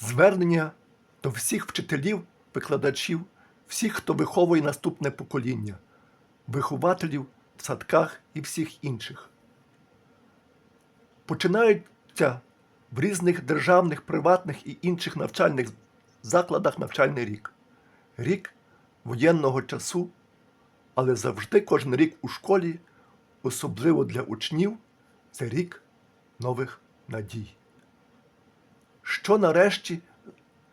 Звернення до всіх вчителів, викладачів, всіх, хто виховує наступне покоління, вихователів в садках і всіх інших. Починається в різних державних, приватних і інших навчальних закладах навчальний рік. Рік воєнного часу, але завжди кожен рік у школі, особливо для учнів, це рік нових надій. Що нарешті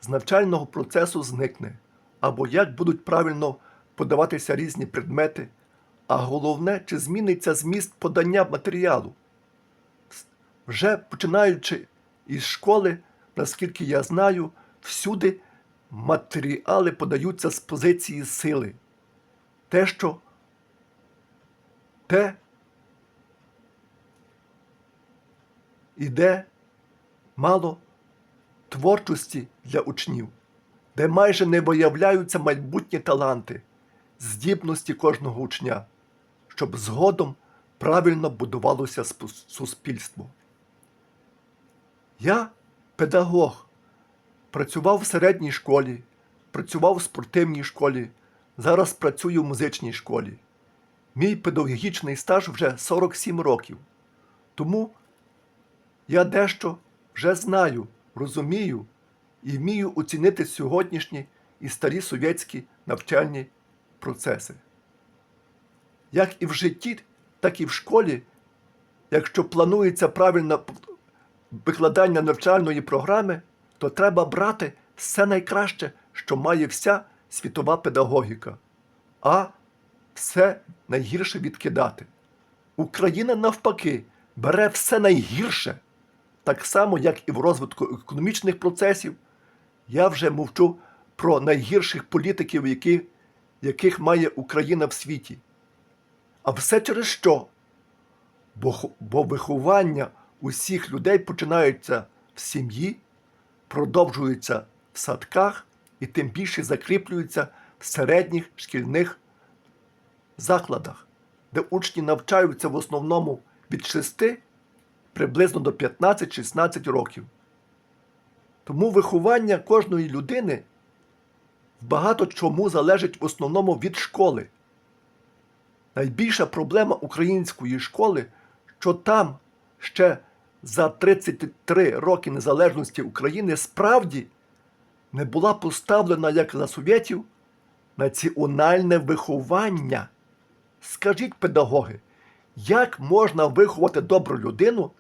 з навчального процесу зникне, або як будуть правильно подаватися різні предмети, а головне, чи зміниться зміст подання матеріалу. Вже починаючи із школи, наскільки я знаю, всюди матеріали подаються з позиції сили. Те, що те іде мало творчості для учнів, де майже не виявляються майбутні таланти, здібності кожного учня, щоб згодом правильно будувалося суспільство. Я педагог, працював в середній школі, працював в спортивній школі, зараз працюю в музичній школі. Мій педагогічний стаж вже 47 років. Тому я дещо вже знаю, розумію і вмію оцінити сьогоднішні і старі совєтські навчальні процеси. Як і в житті, так і в школі, якщо планується правильне викладання навчальної програми, то треба брати все найкраще, що має вся світова педагогіка, а все найгірше відкидати. Україна навпаки бере все найгірше, так само, як і в розвитку економічних процесів. Я вже мовчу про найгірших політиків, які, яких має Україна в світі. А все через що? Бо, бо виховання усіх людей починається в сім'ї, продовжується в садках і тим більше закріплюється в середніх шкільних закладах, де учні навчаються в основному від 6 приблизно до 15-16 років. Тому виховання кожної людини багато чому залежить в основному від школи. Найбільша проблема української школи, що там ще за 33 роки незалежності України справді не була поставлена, як за совєтів, національне виховання. Скажіть, педагоги, як можна виховати добру людину,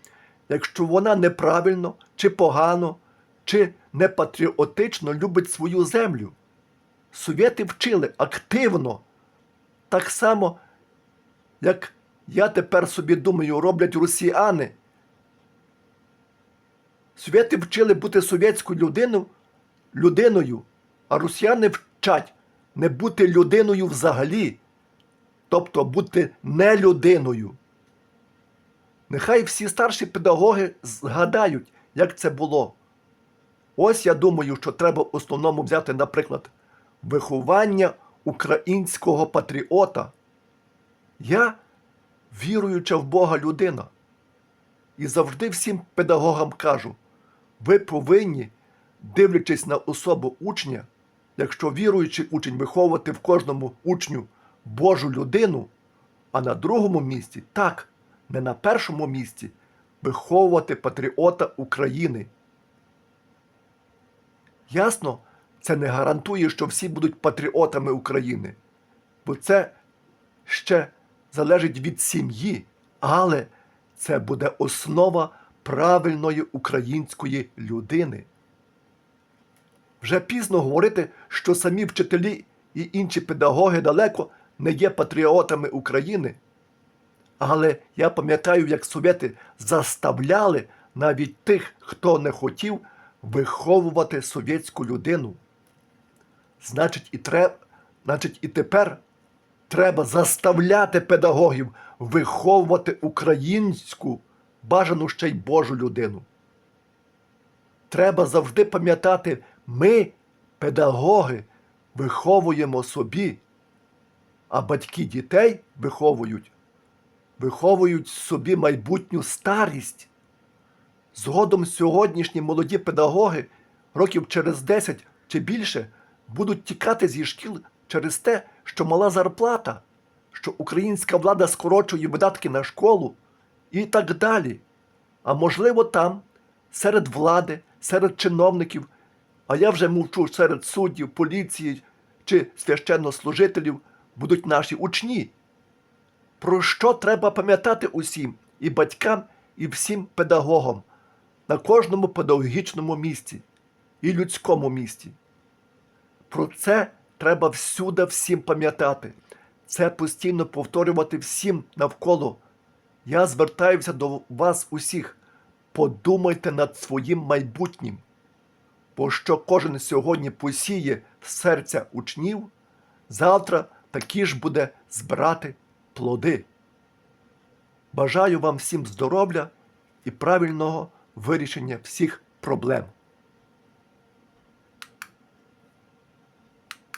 якщо вона неправильно чи погано, чи непатріотично любить свою землю? Совєти вчили активно, так само, як я тепер собі думаю, роблять росіяни. Совєти вчили бути совєтською людиною, людиною, а росіяни вчать не бути людиною взагалі, тобто бути не людиною. Нехай всі старші педагоги згадають, як це було. Ось я думаю, що треба в основному взяти, наприклад, виховання українського патріота. Я віруюча в Бога людина. І завжди всім педагогам кажу: ви повинні, дивлячись на особу учня, якщо віруючий учень виховувати в кожному учню Божу людину, а на другому місці, так, не на першому місці, виховувати патріота України. Ясно, це не гарантує, що всі будуть патріотами України, бо це ще залежить від сім'ї, але це буде основа правильної української людини. Вже пізно говорити, що самі вчителі і інші педагоги далеко не є патріотами України. Але я пам'ятаю, як совєти заставляли навіть тих, хто не хотів виховувати совєтську людину. Значить, і треб... Значить, і тепер треба заставляти педагогів виховувати українську, бажану ще й Божу людину. Треба завжди пам'ятати, ми, педагоги, виховуємо собі, а батьки дітей виховують, виховують собі майбутню старість. Згодом сьогоднішні молоді педагоги років через 10 чи більше будуть тікати зі шкіл через те, що мала зарплата, що українська влада скорочує видатки на школу і так далі. А можливо, там, серед влади, серед чиновників, а я вже мовчу серед суддів, поліції чи священнослужителів, будуть наші учні. Про що треба пам'ятати усім і батькам, і всім педагогам на кожному педагогічному місці і людському місці. Про це треба всюди всім пам'ятати. Це постійно повторювати всім навколо. Я звертаюся до вас усіх. Подумайте над своїм майбутнім. Бо що кожен сьогодні посіє в серця учнів, завтра такі ж буде збирати плоди. Бажаю вам всім здоров'я і правильного вирішення всіх проблем.